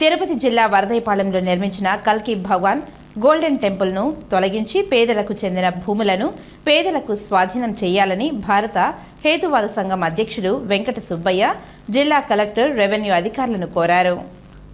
తిరుపతి జిల్లా వరదైపాలెంలో నిర్మించిన కల్కి భగవాన్ గోల్డెన్ టెంపుల్ను తొలగించి పేదలకు చెందిన భూములను పేదలకు స్వాధీనం చేయాలని భారత హేతువాద సంఘం అధ్యక్షుడు వెంకట సుబ్బయ్య జిల్లా కలెక్టర్ రెవెన్యూ అధికారులను కోరారు.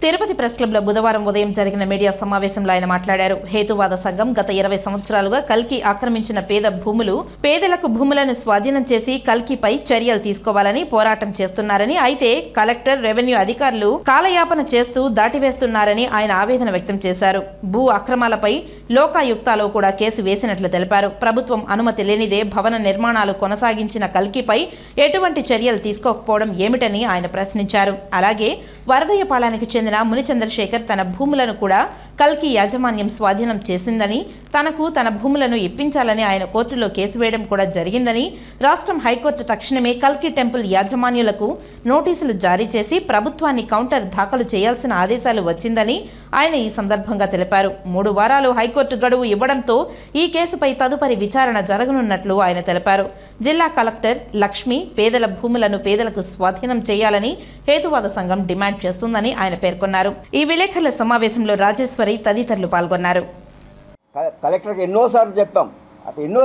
తిరుపతి ప్రెస్ క్లబ్లో బుధవారం ఉదయం జరిగిన మీడియా సమావేశంలో ఆయన మాట్లాడారు. హేతువాద సంఘం గత ఇరవై సంవత్సరాలుగా కల్కి ఆక్రమించిన పేద భూములు పేదలకు భూములను స్వాధీనం చేసి కల్కిపై చర్యలు తీసుకోవాలని పోరాటం చేస్తున్నారని అయితే కలెక్టర్ రెవెన్యూ అధికారులు కాలయాపన చేస్తూ దాటివేస్తున్నారని ఆయన ఆవేదన వ్యక్తం చేశారు. భూ అక్రమాలపై లోకాయుక్తాలో కూడా కేసు వేసినట్లు తెలిపారు. ప్రభుత్వం అనుమతి లేనిదే భవన నిర్మాణాలు కొనసాగించిన కల్కిపై ఎటువంటి చర్యలు తీసుకోకపోవడం ఏమిటని ఆయన ప్రశ్నించారు. అలాగే వరదయ్యపాళానికి చెందిన ముని చంద్రశేఖర్ తన భూములను కూడా కల్కి యాజమాన్యం స్వాధీనం చేసిందని తనకు తన భూములను ఇప్పించాలని ఆయన కోర్టులో కేసు వేయడం కూడా జరిగిందని రాష్ట్రం హైకోర్టు తక్షణమే కల్కి టెంపుల్ యాజమాన్యులకు నోటీసులు జారీ చేసి ప్రభుత్వాన్ని కౌంటర్ దాఖలు చేయాల్సిన ఆదేశాలు వచ్చిందని ఆయన ఈ సందర్భంగా తెలిపారు. మూడు వారాలు హైకోర్టు గడువు ఇవ్వడంతో ఈ కేసుపై తదుపరి విచారణ జరగనున్నట్లు ఆయన తెలిపారు. జిల్లా కలెక్టర్ లక్ష్మి పేదల భూములను పేదలకు స్వాధీనం చేయాలని హేతువాద సంఘం డిమాండ్ చేస్తుందని ఆయన పేర్కొన్నారు. ఈ విలేకరుల సమావేశంలో రాజేశ్వరి తదితరులు పాల్గొన్నారు. కలెక్టర్కి ఎన్నోసార్లు చెప్పాం. అటు ఎన్నో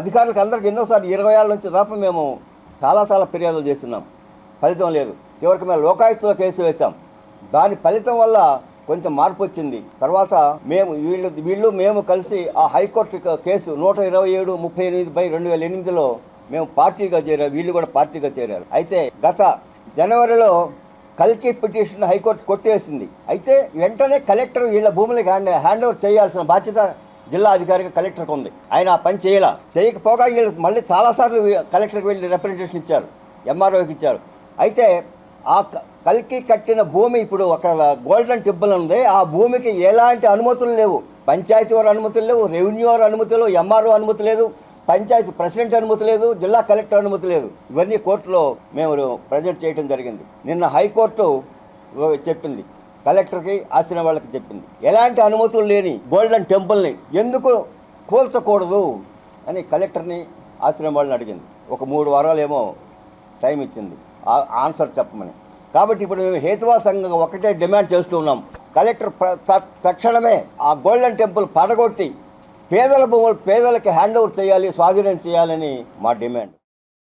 అధికారులకు అందరికి ఎన్నోసార్లు ఇరవై ఏళ్ళ నుంచి దాకా మేము చాలా చాలా ఫిర్యాదులు చేస్తున్నాం. ఫలితం లేదు. చివరికి మేము లోకాయుక్తలో కేసు వేశాం. దాని ఫలితం వల్ల కొంచెం మార్పు వచ్చింది. తర్వాత మేము వీళ్ళు వీళ్ళు మేము కలిసి ఆ హైకోర్టు కేసు నూట ఇరవై ఏడు ముప్పై ఎనిమిది బై రెండు వేల ఎనిమిదిలో మేము పార్టీగా చేరారు. వీళ్ళు కూడా పార్టీగా చేరారు. అయితే గత జనవరిలో కల్కి పిటిషన్ హైకోర్టు కొట్టేసింది. అయితే వెంటనే కలెక్టర్ వీళ్ళ భూములకి హ్యాండ్ హ్యాండ్ ఓవర్ చేయాల్సిన బాధ్యత జిల్లా అధికారిగా కలెక్టర్కి ఉంది. ఆయన ఆ పని చేయాల. చేయకపోగా వీళ్ళు మళ్ళీ చాలాసార్లు కలెక్టర్కి వెళ్ళి రిప్రజెంటేషన్ ఇచ్చారు. ఎంఆర్ఓకి ఇచ్చారు. అయితే ఆ క- కల్కి కట్టిన భూమి ఇప్పుడు అక్కడ గోల్డెన్ టెంపుల్ ఉంది. ఆ భూమికి ఎలాంటి అనుమతులు లేవు. పంచాయతీ వారి అనుమతులు లేవు. రెవెన్యూ వారి అనుమతులు ఎంఆర్ఓ అనుమతి లేదు. పంచాయతీ ప్రెసిడెంట్ అనుమతి లేదు. జిల్లా కలెక్టర్ అనుమతి లేదు. ఇవన్నీ కోర్టులో మేము ప్రజెంట్ చేయడం జరిగింది. నిన్న హైకోర్టు చెప్పింది. కలెక్టర్కి ఆశ్రమ వాళ్ళకి చెప్పింది. ఎలాంటి అనుమతులు లేని గోల్డెన్ టెంపుల్ని ఎందుకు కూల్చకూడదు అని కలెక్టర్ని ఆశ్రయం వాళ్ళని అడిగింది. ఒక మూడు వారాలు ఏమో టైం ఇచ్చింది. ఆన్సర్ చెప్పమని. కాబట్టి ఇప్పుడు మేము హేతువా సంఘం ఒకటే డిమాండ్ చేస్తూ ఉన్నాం. కలెక్టర్ త- తక్షణమే ఆ గోల్డెన్ టెంపుల్ పడగొట్టి పేదల భూములు పేదలకి హ్యాండ్ ఓవర్ చేయాలి స్వాధీనం చేయాలని మా డిమాండ్.